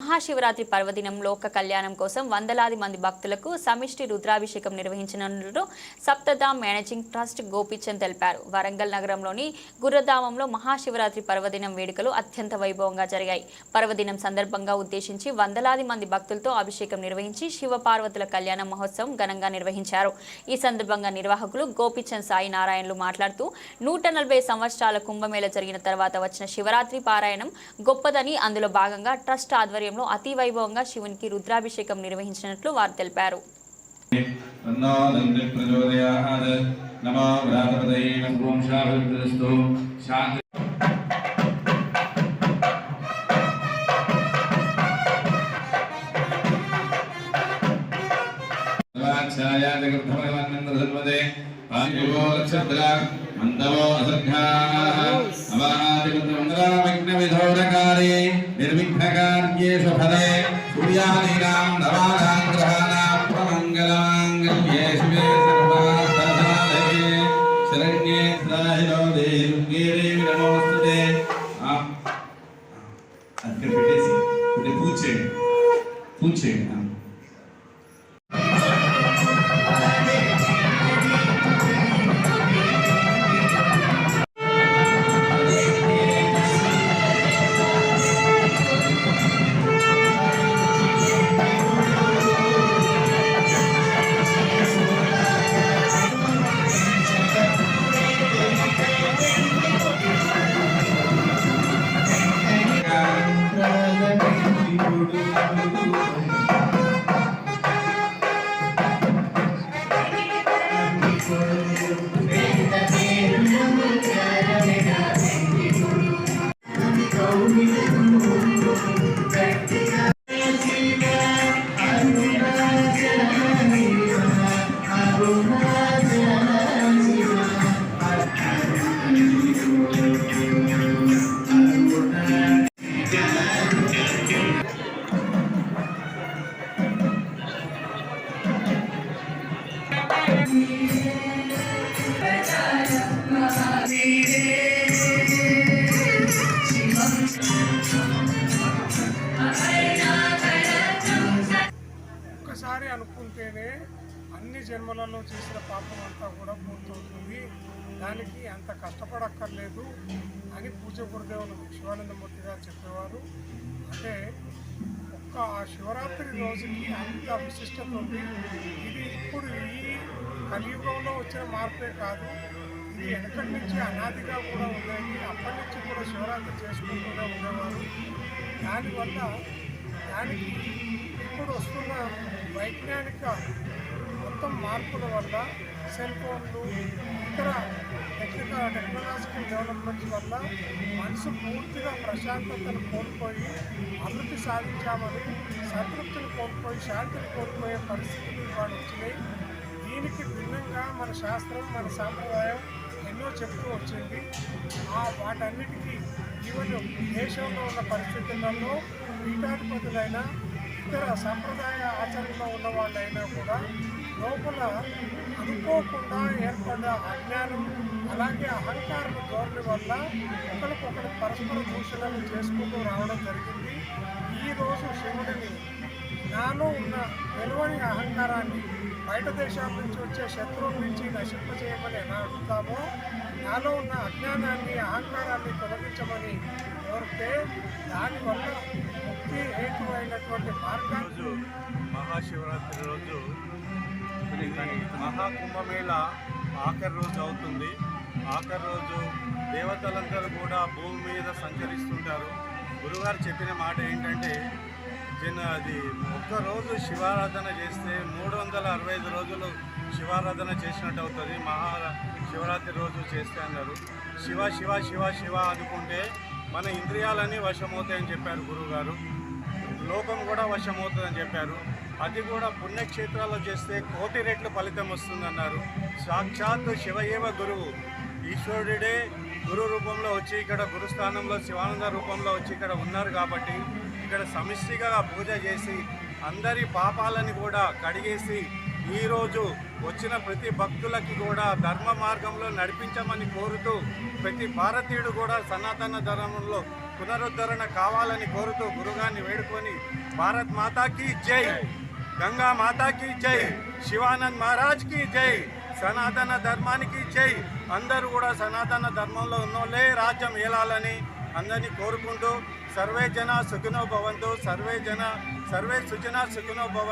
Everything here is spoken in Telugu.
మహాశివరాత్రి పర్వదినం లోక కళ్యాణం కోసం వందలాది మంది భక్తులకు సమిష్టి రుద్రాభిషేకం నిర్వహించనున్నట్లు సప్తధామ్ మేనేజింగ్ ట్రస్ట్ గోపిచంద్ తెలిపారు. వరంగల్ నగరంలోని గుర్రధామంలో మహాశివరాత్రి పర్వదినం వేడుకలు అత్యంత వైభవంగా జరిగాయి. పర్వదినం సందర్భంగా ఉద్దేశించి వందలాది మంది భక్తులతో అభిషేకం నిర్వహించి శివపార్వతుల కళ్యాణ మహోత్సవం ఘనంగా నిర్వహించారు. ఈ సందర్భంగా నిర్వాహకులు గోపిచంద్ సాయి నారాయణలు మాట్లాడుతూ నూట నలభై సంవత్సరాల కుంభమేళ జరిగిన తర్వాత వచ్చిన శివరాత్రి పారాయణం గొప్పదని అందులో భాగంగా ట్రస్ట్ ఆధ్వర్యంలో అతి వైభవంగా శివునికి రుద్రాభిషేకం నిర్వహించినట్లు వారు తెలిపారు. ఛాయా జగద్ధమయ నన్నందర్మదే ఆయుర్వో లక్షద్రా మందలో అసర్ఘాః అవాదిమందరావిఘ్నవిధోరకారే నిర్విఘ్నకార్యే సఫలే సూర్యాదీనాం నవానాం గ్రహాణాం ప్రమంగళమాంగళ్యే శివే సర్వార్థసాధకే శరణ్యే సదాశిరో దేవి దేవి నమోస్తుతే పూజ చేయండి అనుకుంటేనే అన్ని జన్మలలో చేసిన పాపం అంతా కూడా పూర్తవుతుంది. దానికి అంత కష్టపడక్కర్లేదు అని పూజ గురుదేవులు శివానందమూర్తి గారు చెప్పేవారు. అంటే ఒక్క ఆ శివరాత్రి రోజుకి అంత విశిష్టత ఉంది ఇది ఇప్పుడు ఈ కలియుగంలో వచ్చిన మార్పే కాదు ఇది వెనకటి నుంచి అనాదిగా కూడా ఉండేది అప్పటి నుంచి కూడా శివరాత్రి చేసుకుంటూనే ఉండేవారు. దానివల్ల దానికి ఇప్పుడు వస్తున్న వైజ్ఞానిక మొత్తం మార్పుల వల్ల సెల్ ఫోన్లు ఇతర టెక్నికల్ టెక్నాలజికల్ డెవలప్మెంట్స్ వల్ల మనసు పూర్తిగా ప్రశాంతతను కోల్పోయి అభివృద్ధి సాధించామని సంతృప్తిని కోల్పోయి శాంతిని కోల్పోయే పరిస్థితులు ఇవాళ వచ్చినాయి. దీనికి భిన్నంగా మన శాస్త్రం మన సాంప్రదాయం ఎన్నో చెప్తూ వచ్చింది. ఆ వాటన్నిటికీ ఈవెన్ దేశంలో ఉన్న పరిస్థితులలో పీఠాధిపతులైన ఇతర సంప్రదాయ ఆచరణలో ఉన్న వాళ్ళైనా కూడా లోపల అనుకోకుండా ఏర్పడ్డ అజ్ఞానం అలాగే అహంకారం ధోరణి వల్ల ఒకరికొకరు పరస్పర దూషణలు చేసుకుంటూ రావడం జరిగింది. ఈరోజు శివుడిని నాలో ఉన్న వెలువని అహంకారాన్ని బయట దేశాల నుంచి వచ్చే శత్రువుల నుంచి నశింపజేయమని ఎలా అడుగుతామో నాలో ఉన్న అజ్ఞానాన్ని అహంకారాన్ని తొలగించమని కోరితే దానివల్ల ముక్తి హేతువైనటువంటి మార్గాన్ని రోజు మహాశివరాత్రి రోజు మహాకుంభమేళ ఆఖరి రోజు అవుతుంది. ఆఖరి రోజు దేవతలందరూ కూడా భూమి మీద సంచరిస్తుంటారు. గురుగారు చెప్పిన మాట ఏంటంటే చిన్న అది ఒక్కరోజు శివారాధన చేస్తే మూడు వందల అరవై ఐదు రోజులు శివారాధన చేసినట్టు అవుతుంది. మహా శివరాత్రి రోజు చేస్తే అన్నారు. శివ శివ శివ శివ అనుకుంటే మన ఇంద్రియాలన్నీ వశమవుతాయని చెప్పారు గురువుగారు. లోకం కూడా వశమవుతుందని చెప్పారు. అది కూడా పుణ్యక్షేత్రాల్లో చేస్తే కోటి రెట్లు ఫలితం వస్తుందన్నారు. సాక్షాత్ శివయేవ గురువు. ఈశ్వరుడే గురు రూపంలో వచ్చి ఇక్కడ గురుస్థానంలో శివానంద రూపంలో వచ్చి ఇక్కడ ఉన్నారు కాబట్టి ఇక్కడ సమిష్టిగా పూజ చేసి అందరి పాపాలని కూడా కడిగేసి ఈరోజు వచ్చిన ప్రతి భక్తులకి కూడా ధర్మ మార్గంలో నడిపించమని కోరుతూ ప్రతి భారతీయుడు కూడా సనాతన ధర్మంలో పునరుద్ధరణ కావాలని కోరుతూ గురుగాన్ని వేడుకొని భారత్ మాతాకి జై గంగా మాతాకి జై శివానంద్ మహారాజ్కి జై. సనాతన ధర్మానికి చేయి అందరూ కూడా సనాతన ధర్మంలో ఉన్నోళ్ళే రాజ్యం ఏలాలని అందరినీ కోరుకుంటూ సర్వే జన సుఖినో భవంతు సర్వే జన సర్వే సుజన సుఖినో భవంతు